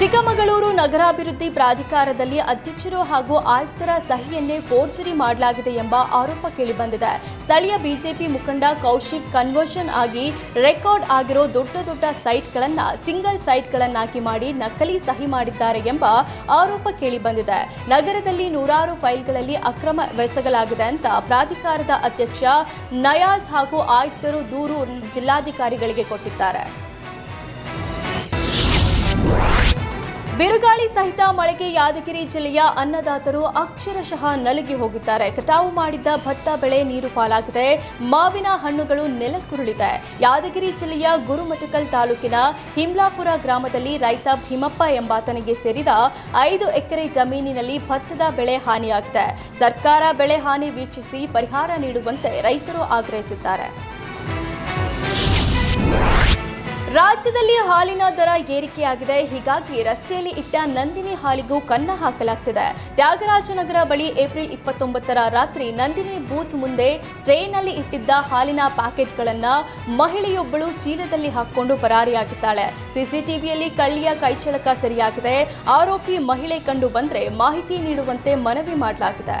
ಚಿಕ್ಕಮಗಳೂರು ನಗರಾಭಿವೃದ್ಧಿ ಪ್ರಾಧಿಕಾರದಲ್ಲಿ ಅಧ್ಯಕ್ಷರು ಹಾಗೂ ಆಯುಕ್ತರ ಸಹಿಯನ್ನೇ ಫೋರ್ಜರಿ ಮಾಡಲಾಗಿದೆ ಎಂಬ ಆರೋಪ ಕೇಳಿಬಂದಿದೆ. ಸ್ಥಳೀಯ ಬಿಜೆಪಿ ಮುಖಂಡ ಕೌಶಿಕ್ ಕನ್ವರ್ಷನ್ ಆಗಿ ರೆಕಾರ್ಡ್ ಆಗಿರೋ ದೊಡ್ಡ ದೊಡ್ಡ ಸೈಟ್ಗಳನ್ನು, ಸಿಂಗಲ್ ಸೈಟ್ಗಳನ್ನಾಗಿ ಮಾಡಿ ನಕಲಿ ಸಹಿ ಮಾಡಿದ್ದಾರೆ ಎಂಬ ಆರೋಪ ಕೇಳಿಬಂದಿದೆ. ನಗರದಲ್ಲಿ ನೂರಾರು ಫೈಲ್ಗಳಲ್ಲಿ ಅಕ್ರಮ ಎಸಗಲಾಗಿದೆ ಅಂತ ಪ್ರಾಧಿಕಾರದ ಅಧ್ಯಕ್ಷ ನಯಾಜ್ ಹಾಗೂ ಆಯುಕ್ತರು ದೂರು ಜಿಲ್ಲಾಧಿಕಾರಿಗಳಿಗೆ ಕೊಟ್ಟಿದ್ದಾರೆ. ಬಿರುಗಾಳಿ ಸಹಿತ ಮಳೆಗೆ ಯಾದಗಿರಿ ಜಿಲ್ಲೆಯ ಅನ್ನದಾತರು ಅಕ್ಷರಶಃ ನಲುಗಿ ಹೋಗಿದ್ದಾರೆ. ಕಟಾವು ಮಾಡಿದ್ದ ಭತ್ತ ಬೆಳೆ ನೀರು ಪಾಲಾಗಿದೆ. ಮಾವಿನ ಹಣ್ಣುಗಳು ನೆಲಕ್ಕುರುಳಿದೆ. ಯಾದಗಿರಿ ಜಿಲ್ಲೆಯ ಗುರುಮಠಕಲ್ ತಾಲೂಕಿನ ಹಿಮ್ಲಾಪುರ ಗ್ರಾಮದಲ್ಲಿ ರೈತ ಭೀಮಪ್ಪ ಎಂಬಾತನಿಗೆ ಸೇರಿದ ಐದು ಎಕರೆ ಜಮೀನಿನಲ್ಲಿ ಭತ್ತದ ಬೆಳೆ ಹಾನಿಯಾಗಿದೆ. ಸರ್ಕಾರ ಬೆಳೆ ಹಾನಿ ವೀಕ್ಷಿಸಿ ಪರಿಹಾರ ನೀಡುವಂತೆ ರೈತರು ಆಗ್ರಹಿಸಿದ್ದಾರೆ. ರಾಜ್ಯದಲ್ಲಿ ಹಾಲಿನ ದರ ಏರಿಕೆಯಾಗಿದೆ. ಹೀಗಾಗಿ ರಸ್ತೆಯಲ್ಲಿ ಇಟ್ಟ ನಂದಿನಿ ಹಾಲಿಗೂ ಕನ್ನ ಹಾಕಲಾಗ್ತಿದೆ. ತ್ಯಾಗರಾಜನಗರ ಬಳಿ ಏಪ್ರಿಲ್ ಇಪ್ಪತ್ತೊಂಬತ್ತರ ರಾತ್ರಿ ನಂದಿನಿ ಬೂತ್ ಮುಂದೆ ಟ್ರೇನಲ್ಲಿ ಇಟ್ಟಿದ್ದ ಹಾಲಿನ ಪ್ಯಾಕೆಟ್ಗಳನ್ನ ಮಹಿಳೆಯೊಬ್ಬಳು ಚೀಲದಲ್ಲಿ ಹಾಕಿಕೊಂಡು ಪರಾರಿಯಾಗಿದ್ದಾಳೆ. ಸಿಸಿಟಿವಿಯಲ್ಲಿ ಕಳ್ಳಿಯ ಕೈಚಳಕ ಸರಿಯಾಗಿದೆ. ಆರೋಪಿ ಮಹಿಳೆ ಕಂಡು ಬಂದ್ರೆ ಮಾಹಿತಿ ನೀಡುವಂತೆ ಮನವಿ ಮಾಡಲಾಗಿದೆ.